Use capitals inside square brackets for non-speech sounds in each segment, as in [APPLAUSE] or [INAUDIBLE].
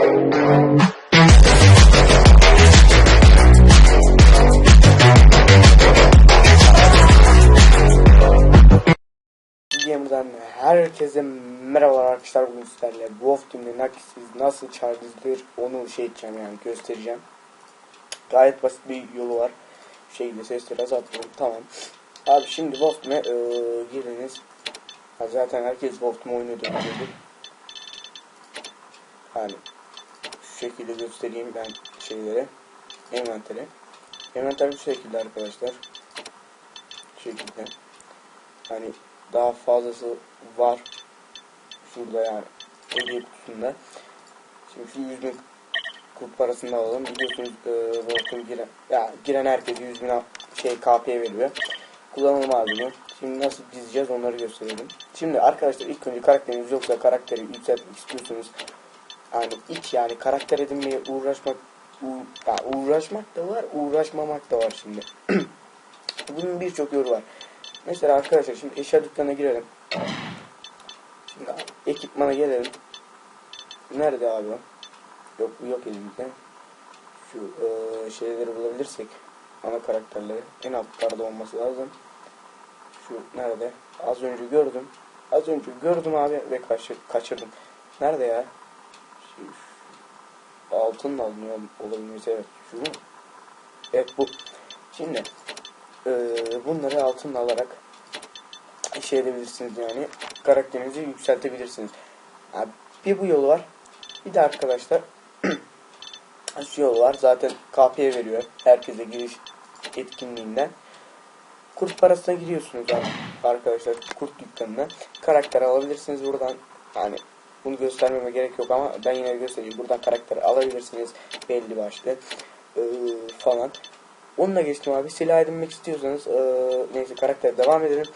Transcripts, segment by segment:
Gamer'dan herkese merhabalar arkadaşlar bugün sizlerle Wolf Team'de Nakisiz nasıl çarpızdır onu şey edeceğim yani göstereceğim. Gayet basit bir yolu var. Şu şekilde sesleri azaltıyorum tamam. Abi şimdi Wolf Team'e e, girdiniz. Ha, zaten herkes Wolf Team oynuyordu. Yani şekilde göstereyim ben şeyleri. Envanteri. Envanter bu şekilde arkadaşlar. Şu şekilde. Hani daha fazlası var. Şurada yani. Hediye kutusunda. Şimdi şu 100 bin kurt parasını alalım. Biliyorsunuz e, Volkan giren, ya, giren herkese 100 bin şey KP veriyor. Kullanalım abi bunu. Şimdi nasıl dizeceğiz onları gösterelim. Şimdi arkadaşlar ilk önce karakteriniz yoksa karakteri yükseltmek istiyorsunuz. Yani iç yani karakter edinmeye uğraşmak uğ- ya uğraşmak da var uğraşmamak da var şimdi. [CLEARS THROAT] Bunun birçok yolu var. Mesela arkadaşlar şimdi eşya dükkanına girelim. Şimdi ekipmana gelelim. Nerede abi? Yok yok elimizde. Şu eee, şeyleri bulabilirsek ana karakterleri en altlarda olması lazım. Şu nerede? Az önce gördüm. Az önce gördüm abi ve kaçır, kaçırdım. Nerede ya? Şu, altınla alınıyor evet. Şu mu? Evet bu. Şimdi eee, bunları altınla alarak şey edebilirsiniz yani karakterinizi yükseltebilirsiniz. Yani bir bu yolu var. Bir de arkadaşlar [CLEARS THROAT] şu yol var. Zaten KP'ye veriyor. Herkese giriş etkinliğinden. Kurt parasına giriyorsunuz abi arkadaşlar. Kurt dükkanına. Karakter alabilirsiniz buradan. Yani bunu göstermeme gerek yok ama ben yine göstereyim. Buradan karakteri alabilirsiniz. Belli başlı. Ee, falan. Onunla geçtim abi. Silah edinmek istiyorsanız ee, neyse karakter devam edelim.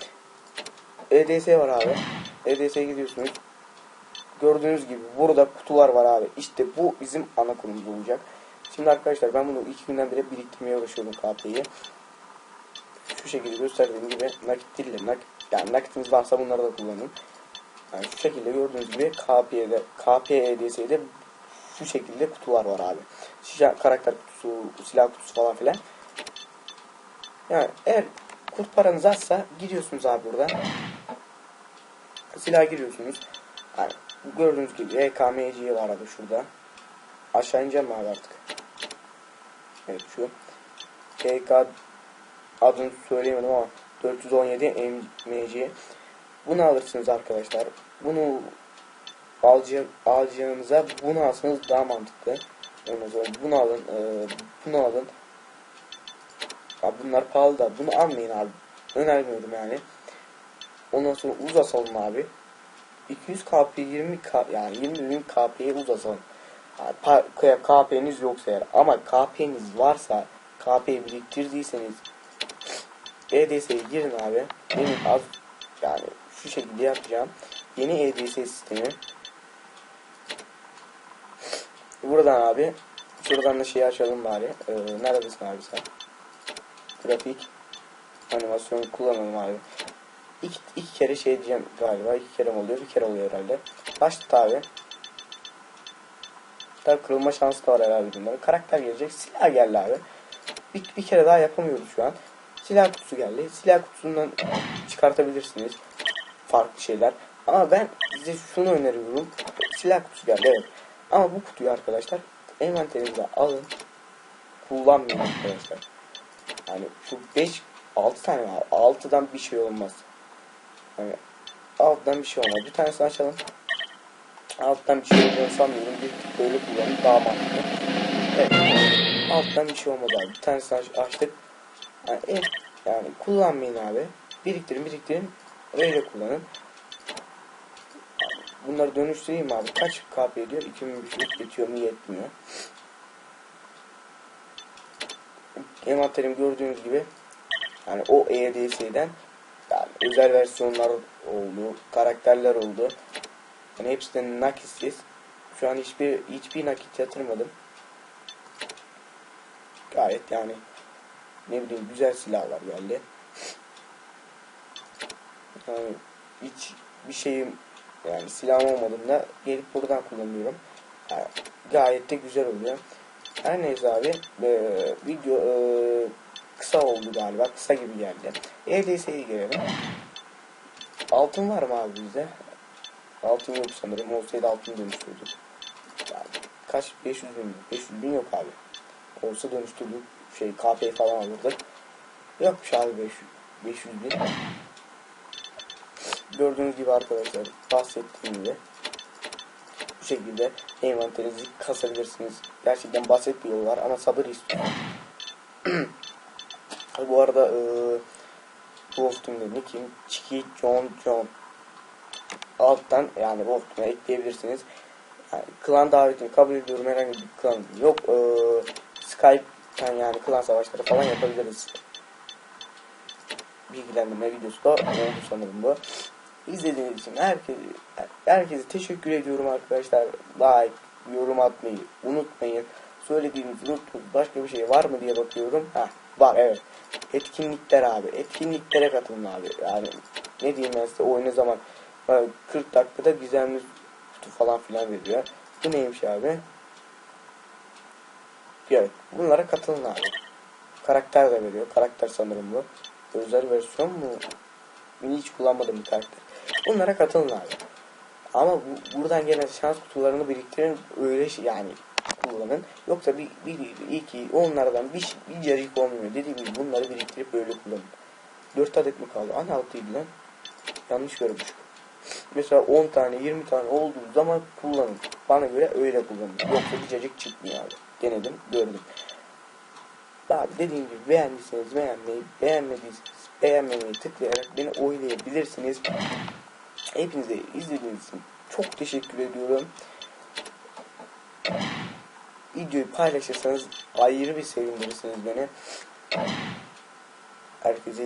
EDS var abi. EDS'ye gidiyorsunuz. Gördüğünüz gibi burada kutular var abi. İşte bu bizim ana konumuz olacak. Şimdi arkadaşlar ben bunu iki günden beri biriktirmeye uğraşıyordum KP'yi. Şu şekilde gösterdiğim gibi nakit değil de yani nakitiniz varsa bunları da kullanın. Yani şu şekilde gördüğünüz gibi KP'de KP EDS'de şu şekilde kutular var abi. Şişe, karakter kutusu, silah kutusu falan filan. Yani eğer kurt paranız azsa gidiyorsunuz abi buradan. Silah giriyorsunuz. Yani gördüğünüz gibi EKMC var abi şurada. Aşağı ineceğim abi artık? Evet şu. EK adını söyleyemedim ama 417 MC. Bunu alırsınız arkadaşlar. Bunu alacağım, alacağınıza bunu alsanız daha mantıklı. Bunu alın, e, bunu alın. Abi bunlar pahalı da bunu almayın abi. Önermiyorum yani. Ondan sonra uz asalım abi. 200 KP 20 K yani 20 bin KP'ye uz asalım. Yani pa- KP'niz yoksa eğer ama KP'niz varsa KP biriktirdiyseniz EDS'ye girin abi. Benim az yani şu şekilde yapacağım. Yeni EDS sistemi. Buradan abi şuradan da şeyi açalım bari. Ee, neredesin abi sen? Grafik animasyon kullanalım abi. İki, iki kere şey diyeceğim galiba. iki kere mi oluyor? Bir kere oluyor herhalde. Başlat abi. Tabi kırılma şansı da var herhalde bunların. Karakter gelecek. Silah geldi abi. Bir, bir kere daha yapamıyoruz şu an. Silah kutusu geldi. Silah kutusundan çıkartabilirsiniz. Farklı şeyler. Ama ben size şunu öneriyorum. Silah kutusu geldi evet. Ama bu kutuyu arkadaşlar envanterinize alın. Kullanmayın arkadaşlar. Yani şu 5 6 tane var. 6'dan bir şey olmaz. Hani alttan bir şey olmaz. Bir tanesini açalım. Alttan bir şey olacağını sanmıyorum. Bir böyle kullanın daha mantıklı. Evet. Alttan bir şey olmadı abi. Bir tanesini aç- açtık. Yani, evet. yani kullanmayın abi. Biriktirin biriktirin. Öyle kullanın. Bunları dönüştüreyim abi. Kaç KP ediyor? 2500 yetiyor mu yetmiyor. Envanterim gördüğünüz gibi yani o EDS'den yani özel versiyonlar oldu, karakterler oldu. Yani hepsinden nakitsiz. Şu an hiçbir hiçbir nakit yatırmadım. Gayet yani ne bileyim güzel silahlar geldi. Yani hiç bir şeyim yani silahım olmadığında gelip buradan kullanıyorum. Yani gayet de güzel oluyor. Her neyse abi e, video e, kısa oldu galiba. Kısa gibi geldi. EDS'ye gelelim. Altın var mı abi bizde? Altın yok sanırım. Olsaydı altın dönüştürdük. Yani kaç? 500 bin mi? 500 bin yok abi. Olsa dönüştürdük. Şey KP falan alırdık. Yokmuş abi 500, 500 bin. Gördüğünüz gibi arkadaşlar bahsettiğim gibi bu şekilde envanterinizi kasabilirsiniz. Gerçekten basit bir yol var ama sabır istiyor. [CLEARS THROAT] bu arada e, Team'de nickim Chiki John John alttan yani Wolf ekleyebilirsiniz. Yani klan davetini kabul ediyorum herhangi bir klan yok. E, Skype'tan yani klan savaşları falan yapabiliriz. Bilgilendirme videosu da oldu sanırım bu. İzlediğiniz için herkese, herkese teşekkür ediyorum arkadaşlar. Like, yorum atmayı unutmayın. Söylediğiniz unuttunuz başka bir şey var mı diye bakıyorum. Ha var evet. Etkinlikler abi. Etkinliklere katılın abi. Yani ne diyeyim ben size oyunu zaman böyle 40 dakikada gizemli kutu falan filan veriyor. Bu neymiş abi? Evet. Bunlara katılın abi. Karakter de veriyor. Karakter sanırım bu. Özel versiyon mu? Beni hiç kullanmadım bir karakter. Bunlara katılın abi. Ama bu, buradan gelen şans kutularını biriktirin öyle şey yani kullanın. Yoksa bir, bir, bir iki onlardan bir, bir cacık olmuyor. Dediğim gibi bunları biriktirip böyle kullanın. 4 adet mi kaldı? Hani 6'ydı lan. Yanlış görmüş. Mesela 10 tane 20 tane olduğu zaman kullanın. Bana göre öyle kullanın. Yoksa bir cacık çıkmıyor abi. Denedim gördüm. Abi dediğim gibi beğendiyseniz beğenmeyi, beğenmediyseniz beğenmemeyi tıklayarak beni oylayabilirsiniz. Hepinize izlediğiniz için çok teşekkür ediyorum. Videoyu paylaşırsanız ayrı bir sevindirirsiniz beni. Herkese